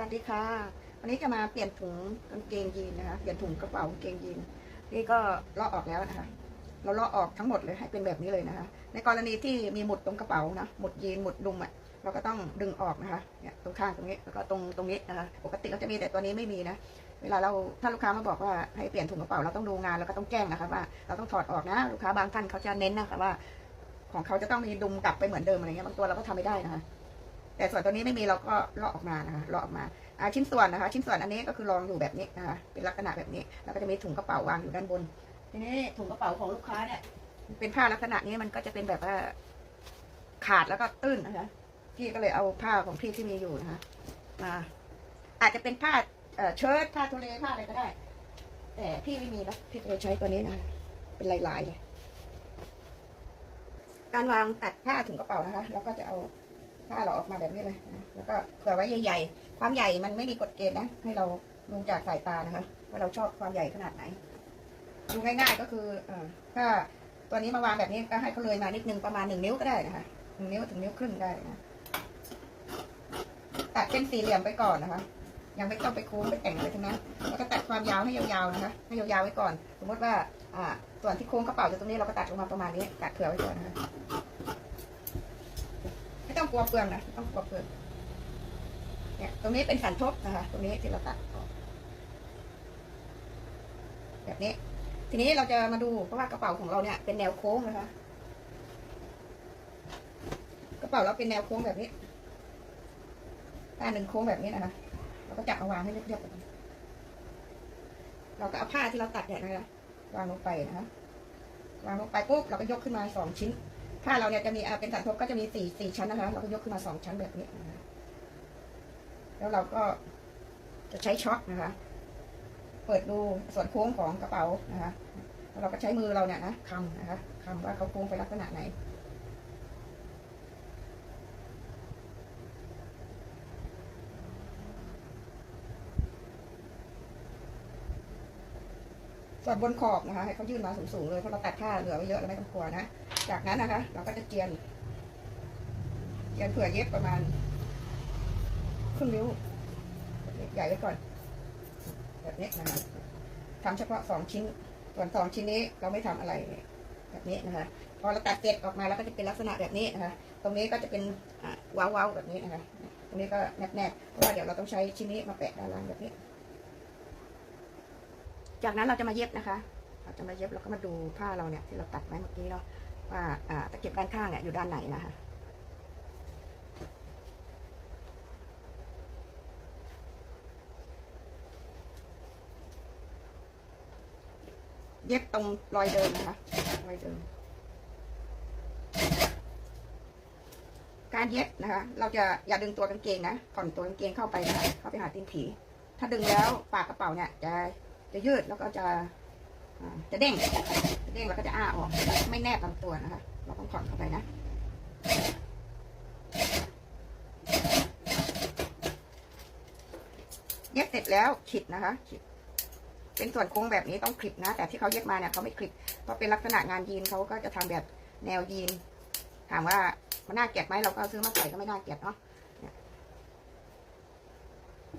วัสดีค่ะ วันนี้จะมาเปลี่ยนถุงกางเกงยีนนะคะ เปลี่ยนถุงกระเป๋ากางเกงยีน นี่ก็ลอกออกแล้วนะคะ เราลอกออกทั้งหมดเลยให้เป็นแบบนี้เลยนะคะ ในกรณีที่มีหมุดตรงกระเป๋านะ หมุดยีนหมุดดุมอะ เราก็ต้องดึงออกนะคะ เนี่ยตรงข้างตรงนี้แล้วก็ตรงตรงนี้นะคะ ปกติก็จะมีแต่ตัวนี้ไม่มีนะ เวลาเราถ้าลูกค้ามาบอกว่าให้เปลี่ยนถุงกระเป๋าเราต้องดูงานแล้วก็ต้องแจ้งนะคะว่าเราต้องถอดออกนะ ลูกค้าบางท่านเขาจะเน้นนะคะว่า ของเขาจะต้องมีดุมกลับไปเหมือนเดิมอะไรเงี้ย บางตัวเราก็ทำไม่ได้นะคะ แต่ส่วนตัวนี้ไม่มีเราก็ลอกออกมานะคะลอกออกมาชิ้นส่วนนะคะ ชิ้นส่วนอันนี้ก็คือรองอยู่แบบนี้นะคะ เป็นลักษณะแบบนี้ แล้วก็จะมีถุงกระเป๋าวางอยู่ด้านบน ทีนี้ถุงกระเป๋าของลูกค้าเนี่ย เป็นผ้าลักษณะนี้มันก็จะเป็นแบบว่าขาดแล้วก็ตื้นนะคะ พี่ก็เลยเอาผ้าของพี่ที่มีอยู่นะคะมาอาจจะเป็นผ้าเชิ้ตผ้าทุเรผ้าอะไรก็ได้ แต่พี่ไม่มีนะพี่เลยใช้ตัวนี้นะเป็นลายๆเลยการวางตัดผ้าถุงกระเป๋านะคะเราก็จะเอา ผ้าเราออกมาแบบนี้เลยนะแล้วก็เผื่อไว้ใหญ่ๆ ความใหญ่มันไม่มีกฎเกณฑ์นะ ให้เราดูจากสายตานะคะ ว่าเราชอบความใหญ่ขนาดไหน ดูง่ายๆก็คืออถ้าตัวนี้มาวางแบบนี้ก็ให้เขาเลยมานิดนึงประมาณหนึ่งนิ้วก็ได้นะคะหนึ่งนิ้วถึงนิ้วครึ่งได้นะตัดเป็นสี่เหลี่ยมไปก่อนนะคะ ยังไม่ต้องไปโค้งไปแต่งอะไรทั้งนั้น แล้วก็ตัดความยาวให้ยาวๆนะคะ ให้ยาวๆไว้ก่อน สมมติว่า อ่า ส่วนที่โค้งกระเป๋าจากตรงนี้เราก็ตัดลงมาประมาณนี้ ตัดเผื่อไว้ก่อนนะคะ ต้องกลัวเปลืองนะไม่ต้องกลัวเปลืองเนี่ยตรงนี้เป็นสันทบนะคะ ตรงนี้ที่เราตัดออกแบบนี้ ทีนี้เราจะมาดูเพราะว่ากระเป๋าของเราเนี่ยเป็นแนวโค้งนะคะ กระเป๋าเราเป็นแนวโค้งแบบนี้ด้านหนึ่งโค้งแบบนี้นะคะเราก็จับมาวางให้เรียบๆแบบนี้เราก็เอาผ้าที่เราตัดเนี่ยนะคะวางลงไปนะคะวางลงไปปุ๊บเราก็ยกขึ้นมาสองชิ้น ผ้าเราเนี่ยจะมีเป็นสันทบก็จะมีสี่สี่ชั้นนะคะ เราก็ยกขึ้นมาสองชั้นแบบนี้นะคะแล้วเราก็จะใช้ช็อคนะคะ เปิดดูส่วนโค้งของกระเป๋านะคะแล้วเราก็ใช้มือเราเนี่ยนะคำนะคะคำว่าเขาโค้งไปลักษณะไหนส่วนบนขอบนะคะให้เขายื่นมาสูงๆเลยเพราะเราตัดผ้าเหลือไว้เยอะเราไม่ต้องกลัวนะ จากนั้นนะคะ เราก็จะเจียนเจียนเผื่อเย็บประมาณครึ่งนิ้วใหญ่ไว้ก่อน แบบนี้นะคะทำเฉพาะสองชิ้น ส่วนสองชิ้นนี้เราไม่ทำอะไรแบบนี้นะคะ พอเราตัดเสร็จออกมาแล้วก็จะเป็นลักษณะแบบนี้นะคะ ตรงนี้ก็จะเป็นอ่าว้าวๆแบบนี้นะคะ ตรงนี้ก็แนบๆเพราะว่าเดี๋ยวเราต้องใช้ชิ้นนี้มาแปะด้านล่างแบบนี้ จากนั้นเราจะมาเย็บนะคะ เราจะมาเย็บแล้วก็มาดูผ้าเราเนี่ยที่เราตัดไว้เมื่อกี้เนาะ ว่าตะเข็บด้านข้างเนี่ยอยู่ด้านไหนนะคะเย็บตรงรอยเดิมนะคะรอยเดิม การเย็บนะคะ เราจะอย่าดึงตัวกางเกงนะผ่อนตัวกางเกงเข้าไปนะคะเข้าไปหาตีนผี ถ้าดึงแล้วปากกระเป๋าเนี่ยจะจะยืดแล้วก็จะจะเด้ง เด้งแล้วก็จะอ้าออก ไม่แนบลำตัวนะคะ เราต้องผ่อนเข้าไปนะเย็บเสร็จแล้วขิดนะคะขิด เป็นส่วนโค้งแบบนี้ต้องคลิปนะ แต่ที่เขาเย็บมาเนี่ยเขาไม่คลิปเพราะเป็นลักษณะงานยีนเขาก็จะทำแบบแนวยีน ถามว่ามันน่าเกลียดไหมเราก็ซื้อมาใส่ก็ไม่น่าเกลียดเนาะ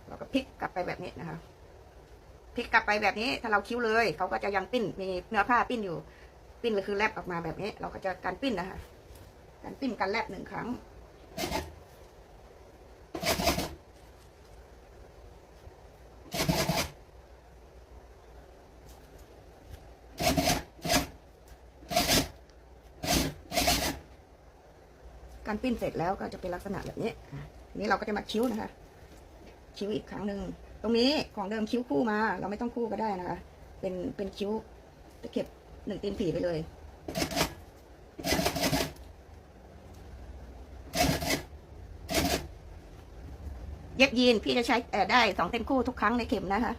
เราก็พลิกกลับไปแบบนี้นะคะ พลิกกลับไปแบบนี้ ถ้าเราคิ้วเลยเขาก็จะยังปิ้น มีเนื้อผ้าปิ้นอยู่ ปิ้นก็คือแลบออกมาแบบนี้ เราก็จะการปิ้นนะคะ การปิ้นการแลบหนึ่งครั้ง การปิ้นเสร็จแล้วก็จะเป็นลักษณะแบบนี้ ทีนี้เราก็จะมาคิ้วนะคะ คิ้วอีกครั้งหนึ่ง ตรงนี้ของเดิมคิ้วคู่มา เราไม่ต้องคู่ก็ได้นะคะ เป็นเป็นคิ้วตะเข็บหนึ่งตีนผีไปเลย เย็บยีนพี่จะใช้ได้สองเต้นคู่ทุกครั้งในเข็มนะคะ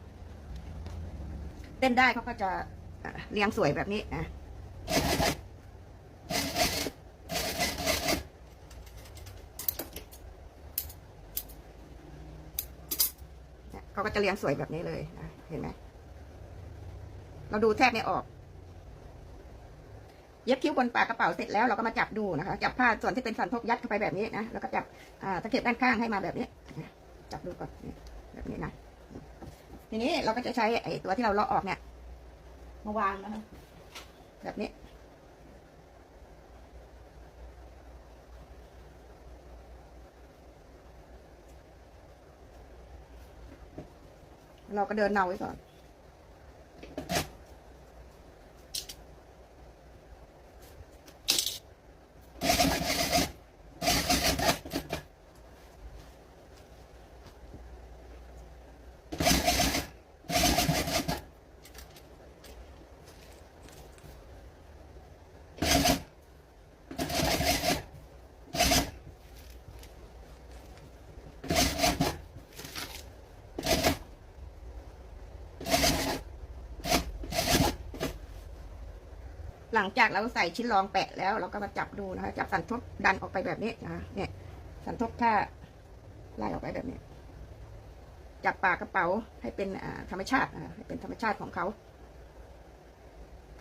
เต้นได้เขาก็จะเอ่อเรียงสวยแบบนี้นะ เนี่ยเขา ก็จะเรียงสวยแบบนี้เลยนะเห็นไหมเราดูแทบไม่ออก เย็บคิ้วบนปากกระเป๋าเสร็จแล้วเราก็มาจับดูนะคะ จับผ้าส่วนที่เป็นสันทบยัดเข้าไปแบบนี้นะแล้วก็จับตะเข็บด้านข้างให้มาแบบนี้จับดูก่อนแบบนี้นะทีนี้เราก็จะใช้ไอ้ตัวที่เราเลาะออกเนี่ย มาวางนะคะแบบนี้ เราก็เดินเนาไว้ก่อน ลังจากเราใส่ชิ้นรองแปะแล้ว เราก็มาจับดูนะคะจับสันทบดันออกไปแบบนี้นะเนี่ยสันทบผ้าไล่ออกไปแบบนี้จับปากกระเป๋าให้เป็นธรรมชาติให้เป็นธรรมชาติของเขา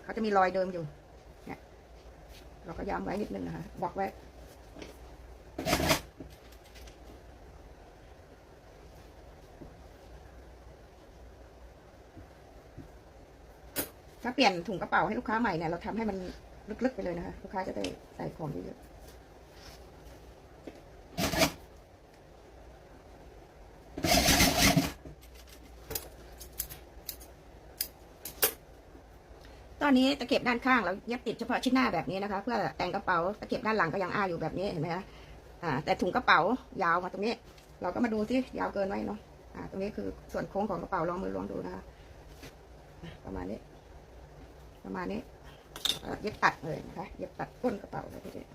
เขาจะมีรอยเดิมอยู่เนี่ยเราก็ย้ำไว้นิดนึงนะคะบอกไว้ ถ้าเปลี่ยนถุงกระเป๋าให้ลูกค้าใหม่เนี่ยเราทำให้มันลึกๆไปเลยนะคะ ลูกค้าจะได้ใส่ของเยอะๆตอนนี้ตะเข็บด้านข้างเราเย็บติดเฉพาะชิ้นหน้าแบบนี้นะคะ เพื่อแต่งกระเป๋าตะเข็บด้านหลังก็ยังอ้าอยู่แบบนี้เห็นไหมคะอ่า แต่ถุงกระเป๋ายาวมาตรงนี้ เราก็มาดูที่ยาวเกินไว้เนาะอ่า ตรงนี้คือส่วนโค้งของกระเป๋าลองมือลองดูนะคะประมาณนี้ ประมาณนี้เย็บตัดเลยนะคะ เย็บตัดก้นกระเป๋าเลยทีเดียว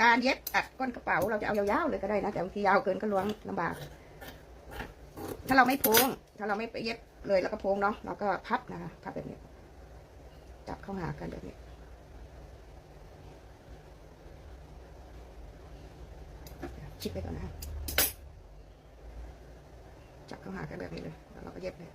การเย็บตัดก้นกระเป๋าเราจะเอายาวๆเลยก็ได้นะแต่บางทียาวเกินก็ล้วงลำบาก ถ้าเราไม่โพงถ้าเราไม่ไปเย็บเลยแล้วก็โพงเนาะเราก็พับนะคะพับแบบนี้ จับเข้าหากันแบบนี้ชิดไปก่อนนะคะจับเข้าหากันแบบนี้เลยแล้วเราก็เย็บเลย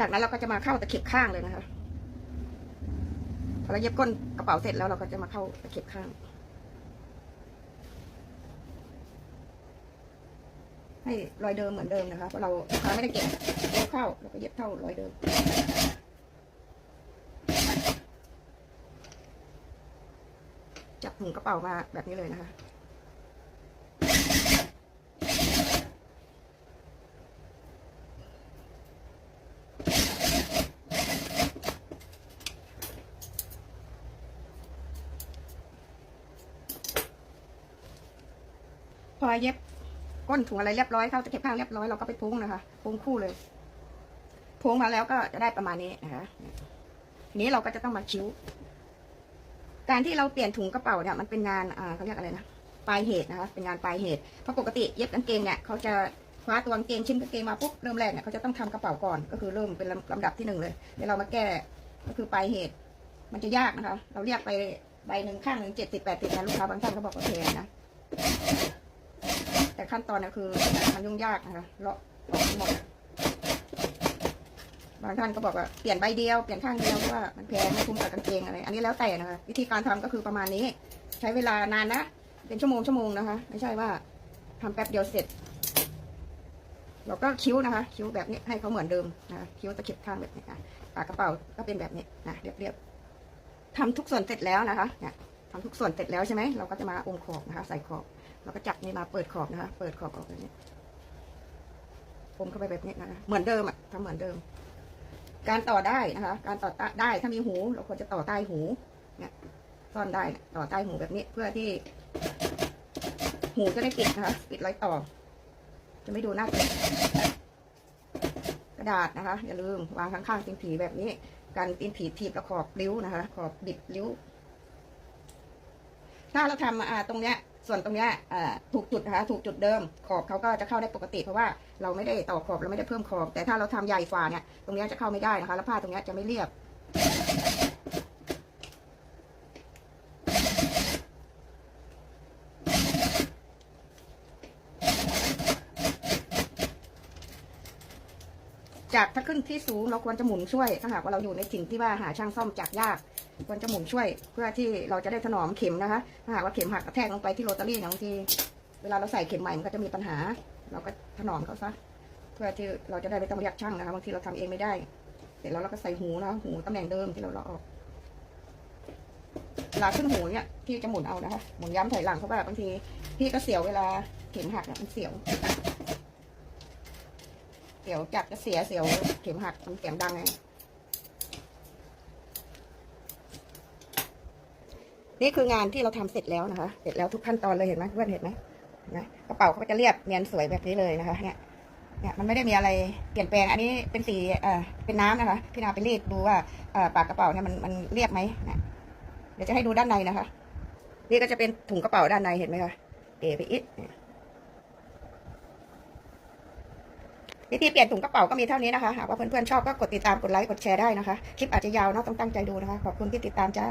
จากนั้นเราก็จะมาเข้าตะเข็บข้างเลยนะคะพอเราเย็บก้นกระเป๋าเสร็จแล้วเราก็จะมาเข้าตะเข็บข้าง ให้รอยเดิมเหมือนเดิมนะคะเพราะเราลูกค้าไม่ได้เก็บเย็บเข้าเราก็เย็บเท่ารอยเดิมจับถุงกระเป๋ามาแบบนี้เลยนะคะ พอเย็บก้นถุงอะไรเรียบร้อยเข้าตะเข็บข้างเรียบร้อยเราก็ไปพุงนะคะพุงคู่เลยพุงมาแล้วก็จะได้ประมาณนี้นะคะทีนี้เราก็จะต้องมาคิ้ว การที่เราเปลี่ยนถุงกระเป๋าเนี่ยมันเป็นงานอ่าเขาเรียกอะไรนะปลายเหตุนะคะ เป็นงานปลายเหตุเพราะปกติเย็บกางเกงเนี่ยเขาจะคว้าตัวกางเกงชิ้นกางเกงมาปุ๊บเริ่มแรกเนี่ยเขาจะต้องทำกระเป๋าก่อน ก็คือเริ่มเป็นลำลำดับที่หนึ่งเลยเดี๋ยวเรามาแก้ก็คือปลายเหตุ มันจะยากนะคะ เราเรียกไปใบหนึ่งข้างหนึ่งเจ็ดสิบแปดสิบนะลูกค้าบางท่านก็บอกว่าแพงนะ แต่ขั้นตอนเนี่ยคือมันยุ่งยากนะคะเลาะออกทั้งหมดบางท่านก็บอกว่าเปลี่ยนใบเดียวเปลี่ยนข้างเดียวเพราะว่ามันแพงไม่คุ้มกับกางเกงอะไรอันนี้แล้วแต่นะคะวิธีการทำก็คือประมาณนี้ ใช้เวลานานนะเป็นชั่วโมงชั่วโมงนะคะ ไม่ใช่ว่าทำแป๊บเดียวเสร็จ เราก็คิ้วนะคะ คิ้วแบบนี้ให้เขาเหมือนเดิมนะคะคิ้วตะเข็บข้างแบบนี้นะปากกระเป๋าก็เป็นแบบนี้นะเรียบๆทำทุกส่วนเสร็จแล้วนะคะเนี่ยทำทุกส่วนเสร็จแล้วใช่ไหมเราก็จะมาอมขอบนะคะ ใส่ขอบ เราก็จับนี่มาเปิดขอบนะคะ เปิดขอบออกแบบนี้อมเข้าไปแบบนี้นะคะเหมือนเดิมอะทำเหมือนเดิม การต่อได้นะคะ การต่อได้ถ้ามีหู เราควรจะต่อใต้หูเนี่ยซ่อนได้นะต่อใต้หูแบบนี้เพื่อที่ หูจะได้ปิดนะคะปิดรอยต่อ จะไม่ดูน่าเกลียดกระดาษนะคะ อย่าลืมวางข้างๆตีนผีแบบนี้ การตีนผีถีบแล้วขอบริ้วนะคะ ขอบบิดริ้ว ถ้าเราทำอ่าตรงเนี้ย ส่วนตรงเนี้ยถูกจุดนะคะถูกจุดเดิมขอบเขาก็จะเข้าได้ปกติ เพราะว่าเราไม่ได้ต่อขอบเราไม่ได้เพิ่มขอบ แต่ถ้าเราทำใหญ่กว่าเนี่ยตรงเนี้ยจะเข้าไม่ได้นะคะแล้วผ้าตรงเนี้ยจะไม่เรียบ จากถ้าขึ้น ที่สูงเราควรจะหมุนช่วย ถ้าหากว่าเราอยู่ในสิ่งที่ว่าหาช่างซ่อมจากยาก ควรจะหมุนช่วย เพื่อที่เราจะได้ถนอมเข็มนะคะ ถ้าหากว่าเข็มหักกระแทกลงไปที่โรตารี่บางที เวลาเราใส่เข็มใหม่มันก็จะมีปัญหา เราก็ถนอมเขาซะ เพื่อที่เราจะได้ไม่ต้องเรียกช่างนะคะ บางทีเราทำเองไม่ได้ เสร็จแล้วเราก็ใส่หูนะหูตำแหน่งเดิมที่เราเลาะออกเวลาขึ้นหูเนี่ยพี่จะหมุนเอานะคะ หมุนย้ำถอยหลังเพราะว่าบางทีพี่ก็เสียวเวลาเข็มหักเนี่ยมันเสียว สียวจับจะเสียเสียวเข็มหักมันเสียงดังไงนี่คืองานที่เราทำเสร็จแล้วนะคะ เสร็จแล้วทุกขั้นตอนเลยเห็นไหมเพื่อนเห็นไหมนะกระเป๋าเขาจะเรียบเนียนสวยแบบนี้เลยนะคะ เนี่ย เนี่ยมันไม่ได้มีอะไรเปลี่ยนแปลง อันนี้เป็นสีเอ่อเป็นน้ำนะคะ พี่นาไปรีดดูว่าเอ่อปากกระเป๋าเนี่ยมันมันเรียบไหมนะเดี๋ยวจะให้ดูด้านในนะคะ นี่ก็จะเป็นถุงกระเป๋าด้านในเห็นไหมคะเอ๋ไปอีกเนี่ย วิธีเปลี่ยนถุงกระเป๋าก็มีเท่านี้นะคะ หากว่าเพื่อนๆชอบก็กดติดตามกดไลค์กดแชร์ได้นะคะ คลิปอาจจะยาวเนาะต้องตั้งใจดูนะคะ ขอบคุณที่ติดตามจ้า